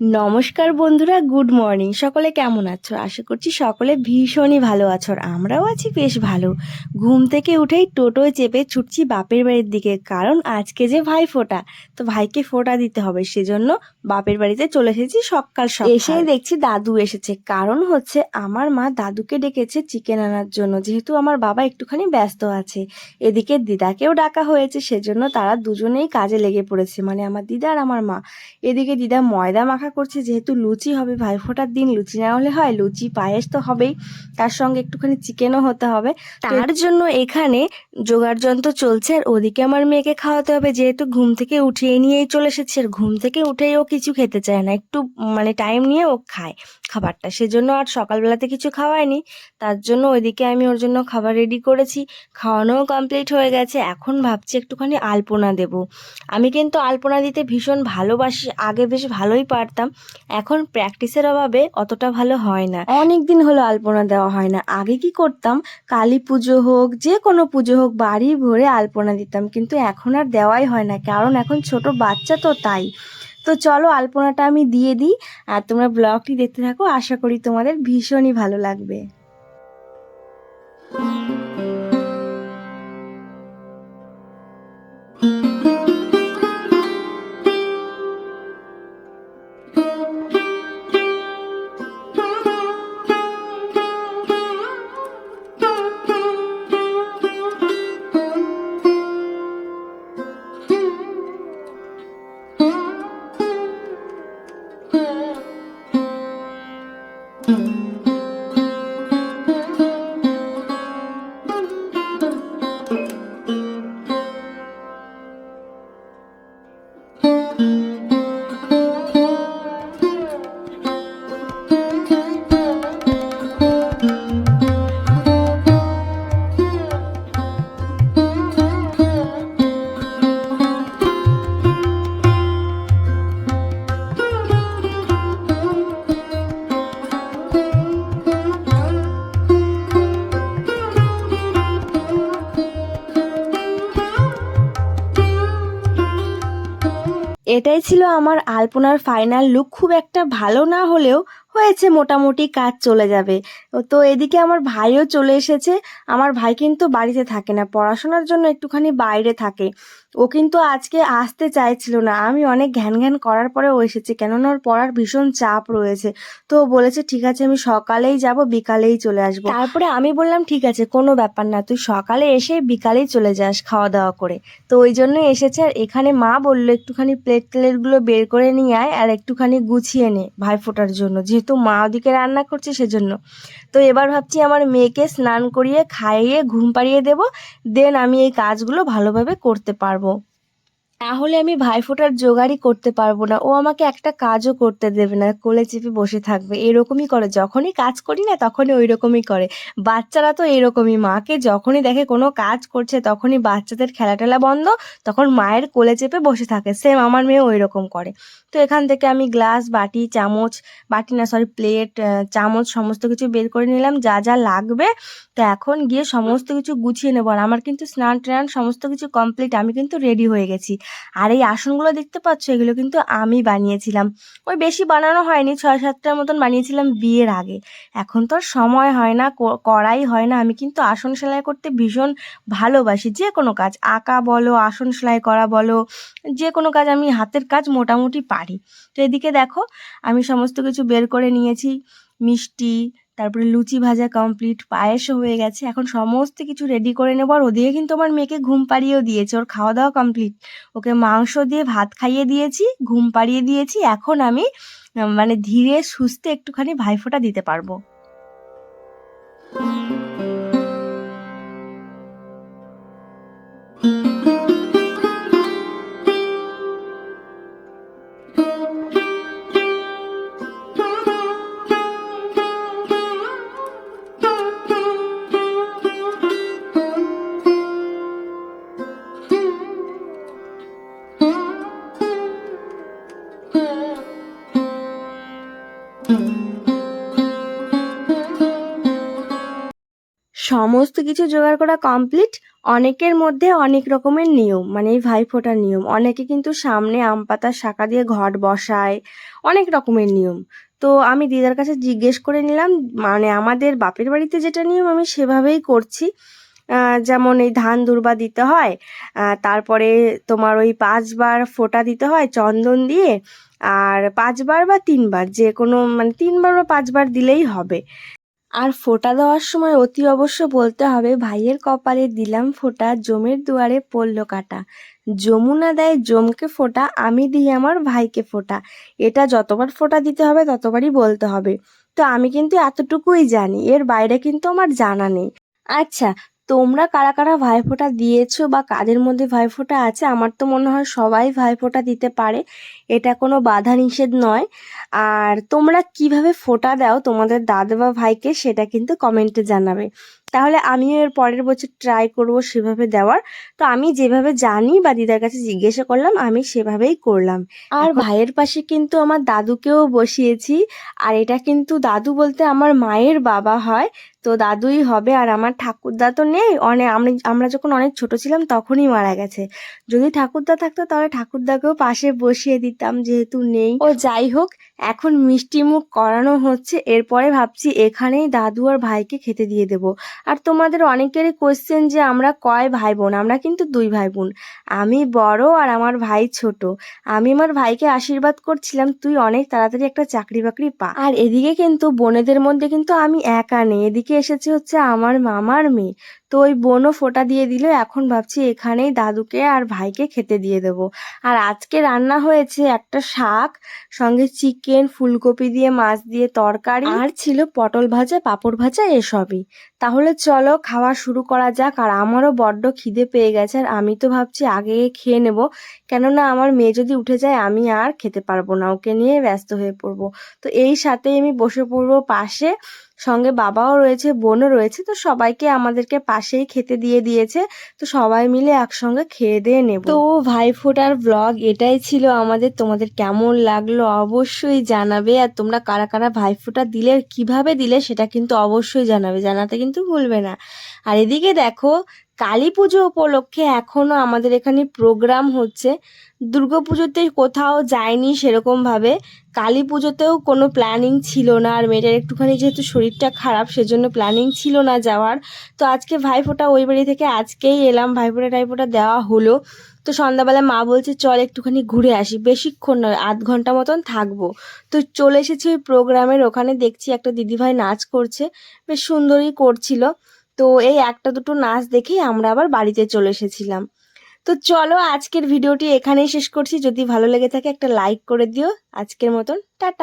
নমস্কার বন্ধুরা, good morning. সকলে কেমন আছো? আশা করছি সকলে ভীষণই ভালো আছো আর আমরাও আছি বেশ ভালো। ঘুম থেকে উঠেই টোটোয় চেপে ছুটছি বাপের বাড়ির দিকে, কারণ আজকে যে ভাই ফোটা, তো ভাইকে ফোটা দিতে হবে, সেজন্য বাপের বাড়িতে চলে এসেছি সকাল সকাল। এসেই দেখছি দাদু এসেছে, কারণ হচ্ছে আমার মা দাদুকে ডেকেছে চিকেন আনার জন্য, যেহেতু আমার বাবা একটুখানি ব্যস্ত আছে। এদিকে দিদাকেও ডাকা হয়েছে, সেজন্য তারা দুজনেই কাজে লেগে পড়েছে মানে আমার দিদা আর আমার মা। এদিকে দিদা ময়দা মাখা করছে যেহেতু লুচি হবে ভাইফোঁটার দিন লুচি না হলে হয় লুচি পায়েস তো হবেই। তার সঙ্গে একটুখানি চিকেনও হতে হবে। তার জন্য এখানে জোগাড় যন্ত্র চলছে আর ওদিকে আমার মেয়েকে খাওয়াতে হবে যেহেতু ঘুম থেকে উঠিয়ে নিয়েই চলে এসেছে আর ঘুম থেকে উঠেই ও কিছু খেতে চায় না একটু মানে টাইম নিয়ে ও খায় খাবারটা। সেজন্য আর সকালবেলাতে কিছু খাওয়ায়নি তার জন্য ওইদিকে আমি ওর জন্য খাবার রেডি করেছি খাওয়ানোও কমপ্লিট হয়ে গেছে এখন ভাবছি একটুখানি আলপনা দেব। আমি কিন্তু আলপনা দিতে ভীষণ ভালোবাসি আগে বেশ ভালোই পারতাম এখন প্র্যাকটিসের অভাবে অতটা ভালো হয় না। অনেক দিন হলো আলপনা দেওয়া হয় না। আগে কি করতাম? কালী পুজো হোক, যে কোনো পুজো হোক, বাড়ি ভরে আলপনা দিতাম। কিন্তু এখন আর দেওয়াই হয় না। কারণ এখন ছোট বাচ্চা তো তাই। তো চলো আলপনাটা আমি দিয়ে দিই। আর তোমরা ব্লগটি দেখতে থাকো। আশা করি তোমাদের ভীষণই ভালো লাগবে। এটাই ছিল আমার আলপনার ফাইনাল লুক খুব একটা ভালো না হলেও হয়েছে, মোটামুটি কাজ চলে যাবে। তো এদিকে আমার ভাইও চলে এসেছে। আমার ভাই কিন্তু বাড়িতে থাকে না, পড়াশোনার জন্য একটুখানি বাইরে থাকে। ও কিন্তু আজকে আসতে চাইছিল না। আমি অনেক ঘ্যান ঘ্যান করার পরে ও এসেছে, কেননা ওর পড়ার ভীষণ চাপ রয়েছে। তো ও বলেছে, ঠিক আছে, আমি সকালেই যাব, বিকালেই চলে আসব। তারপরে আমি বললাম, ঠিক আছে, কোনো ব্যাপার না, তুই সকালে এসে বিকালেই চলে যাস খাওয়া দাওয়া করে। তো ওই জন্যই এসেছে। আর এখানে মা বলল, একটুখানি প্লেট প্লেটগুলো বের করে নিয়ে আয় আর একটুখানি গুছিয়ে নে ভাই ফোটার জন্য, যেহেতু মা ওদিকে রান্না করছে সেজন্য। তো এবার ভাবছি আমার মেয়েকে স্নান করিয়ে খাইয়ে ঘুম পাড়িয়ে দেবো, দেন আমি এই কাজগুলো ভালোভাবে করতে পারব। তাহলে আমি ভাইফোঁটার জোগাড়ই করতে পারব না। ও আমাকে একটা কাজও করতে দেবে না, কোলে চেপে বসে থাকবে। এরকমই করে, যখনই কাজ করি না, তখনই ওই রকমই করে। বাচ্চারা তো এরকমই, মাকে যখনই দেখে কোনো কাজ করছে, তখনই বাচ্চাদের খেলা টেলা বন্ধ, তখন মায়ের কোলে চেপে বসে থাকে। সেম আমার মেয়ে ওই রকম করে। তো এখান থেকে আমি গ্লাস, বাটি, চামচ, বাটি না সরি প্লেট চামচ সমস্ত কিছু বের করে নিলাম, যা যা লাগবে। তো এখন গিয়ে সমস্ত কিছু গুছিয়ে নেব। আর আমার কিন্তু স্নান ট্রান সমস্ত কিছু কমপ্লিট আমি কিন্তু রেডি হয়ে গেছি। আর এই আসনগুলো দেখতে পাচ্ছ, এগুলো কিন্তু আমি বানিয়েছিলাম। ওই বেশি বানানো হয়নি, ছয় সাতটার মতন বানিয়েছিলাম বিয়ের আগে। এখন তো আর সময় হয় না করাই হয় না। আমি কিন্তু আসন সেলাই করতে ভীষণ ভালোবাসি, যে কোনো কাজ। আঁকা বলো, আসন সেলাই করা বলো, যে কোনো কাজ আমি হাতের কাজ মোটামুটি পারি। তো এদিকে দেখো, আমি সমস্ত কিছু বের করে নিয়েছি, মিষ্টি তারপরে লুচি ভাজা কমপ্লিট পায়েসও হয়ে গেছে। এখন সমস্ত কিছু রেডি করে নেব। আর ওদিকে কিন্তু আমার মেয়েকে ঘুম পাড়িয়েও দিয়েছে। ওর খাওয়া দাওয়া কমপ্লিট ওকে মাংস দিয়ে ভাত খাইয়ে দিয়েছি, ঘুম পাড়িয়ে দিয়েছি। এখন আমি মানে ধীরে সুস্থে একটুখানি ভাইফোঁটা দিতে পারব। সমস্ত কিছু জোগাড় করা কমপ্লিট অনেকের মধ্যে অনেক রকমের নিয়ম মানে এই ভাইফোঁটার নিয়ম। অনেকে কিন্তু সামনে আম পাতার শাঁকা দিয়ে ঘট বসায়, অনেক রকমের নিয়ম। তো আমি দিদার কাছে জিজ্ঞেস করে নিলাম মানে আমাদের বাপের বাড়িতে যেটা নিয়ম আমি সেভাবেই করছি। যেমন এই ধান দুর্বা দিতে হয় তারপরে তোমার ওই পাঁচবার ফোঁটা দিতে হয় চন্দন দিয়ে, আর পাঁচবার বা তিনবার, যে কোনো মানে তিনবার বা পাঁচবার দিলেই হবে। আর ফোটা দেওয়ার সময় অতি অবশ্য বলতে হবে, ভাইয়ের কপালে দিলাম ফোঁটা, জমের দুয়ারে পড়ল কাটা। যমুনা দেয়, জমকে ফোটা, আমি দিই আমার ভাইকে ফোটা। এটা যতবার ফোটা দিতে হবে, ততবারই বলতে হবে। তো আমি কিন্তু এতটুকুই জানি, এর বাইরে কিন্তু আমার জানা নেই। আচ্ছা তোমরা কারা কারা ভাইফোঁটা দিয়েছ বা কাদের মধ্যে ভাইফোঁটা আছে? আমার তো মনে হয় সবাই ভাইফোঁটা দিতে পারে। এটা কোনো বাধা নিষেধ নয়। আর তোমরা কীভাবে ফোঁটা দাও তোমাদের দাদা বা ভাইকে সেটা কিন্তু কমেন্টে জানাবে। তাহলে আমিও এর পরের বছর ট্রাই করব সেভাবে দেওয়ার। তো আমি যেভাবে জানি বা দিদার কাছে জিজ্ঞাসা করলাম আমি সেভাবেই করলাম। আর ভাইয়ের পাশে কিন্তু আমার দাদুকেও বসিয়েছি। আর এটা কিন্তু দাদু বলতে আমার মায়ের বাবা হয়। তো দাদুই হবে আর আমার ঠাকুরদা তো নেই। অনেক আমরা যখন অনেক ছোট ছিলাম তখনই মারা গেছে। যদি ঠাকুরদা থাকতো তাহলে ঠাকুরদাকেও পাশে বসিয়ে দিতাম, যেহেতু নেই। ও যাই হোক, এখন মিষ্টি মুখ করানো হচ্ছে। এরপরে ভাবছি এখানেই দাদু আর ভাইকে খেতে দিয়ে দেব। আর তোমাদের অনেকেরই কোশ্চেন যে আমরা কয় ভাই বোন আমরা কিন্তু দুই ভাই বোন আমি বড় আর আমার ভাই ছোট। আমি আমার ভাইকে আশীর্বাদ করছিলাম, তুই অনেক তাড়াতাড়ি একটা চাকরি বাকরি পা। আর এদিকে কিন্তু বোনেদের মধ্যে কিন্তু আমি একা নেই। এদিকে এসেছে হচ্ছে আমার মামার মেয়ে। তো ওই বোনও ফোঁটা দিয়ে দিল, এখন ভাবছি এখানেই দাদুকে আর ভাইকে খেতে দিয়ে দেব। আর আজকে রান্না হয়েছে একটা শাক, সঙ্গে চিকেন, ফুলকপি দিয়ে, মাছ দিয়ে তরকারি। আর ছিল পটল ভাজা, পাঁপড় ভাজা এসবই। তাহলে চলো খাওয়া শুরু করা যাক। আর আমারও বড্ড খিদে পেয়ে গেছে, আর আমি তো ভাবছি আগে খেয়ে নেব। কেননা আমার মেয়ে যদি উঠে যায়, আমি আর খেতে পারব না, ওকে নিয়ে ব্যস্ত হয়ে পড়ব। তো এই সাথেই আমি বসে পড়ব পাশে। সঙ্গে বাবাও রয়েছে, বোনও রয়েছে, তো সবাইকে আমাদেরকে পাশেই খেতে দিয়ে দিয়েছে। তো সবাই মিলে একসঙ্গে খেয়ে দিয়ে নেব। তো ভাই ফোটার ব্লগ এটাই ছিল আমাদের। তোমাদের কেমন লাগল অবশ্যই জানাবে। আর তোমরা কারা কারা ভাই ফোটা দিলে, কীভাবে দিলে সেটা কিন্তু অবশ্যই জানাবে। জানাতে কিন্তু ভুলবে না। আর এদিকে দেখো কালী পুজো উপলক্ষে এখনও আমাদের এখানে প্রোগ্রাম হচ্ছে। দুর্গাপুজোতে কোথাও যায়নি সেরকমভাবে কালী পুজোতেও কোনো প্ল্যানিং ছিল না আর মেয়েটার একটুখানি যেহেতু শরীরটা খারাপ সেজন্য প্ল্যানিং ছিল না যাওয়ার। তো আজকে ভাইফোঁটা ওই বাড়ি থেকে আজকেই এলাম, ভাইফোঁটা টাইফোঁটা দেওয়া হলো। তো সন্ধ্যাবেলা মা বলছে, চল একটুখানি ঘুরে আসি, বেশিক্ষণ নয়, আধ ঘণ্টা মতন থাকব। তো চলে এসেছি ওই প্রোগ্রামের ওখানে দেখছি একটা দিদিভাই নাচ করছে, বেশ সুন্দরই করছিল। তো এই একটা দুটো নাচ দেখেই আমরা আবার বাড়িতে চলে এসেছিলাম। তো চলো আজকের ভিডিওটি এখানেই শেষ করছি। যদি ভালো লেগে থাকে একটা লাইক করে দিও। আজকের মতন, টাটা।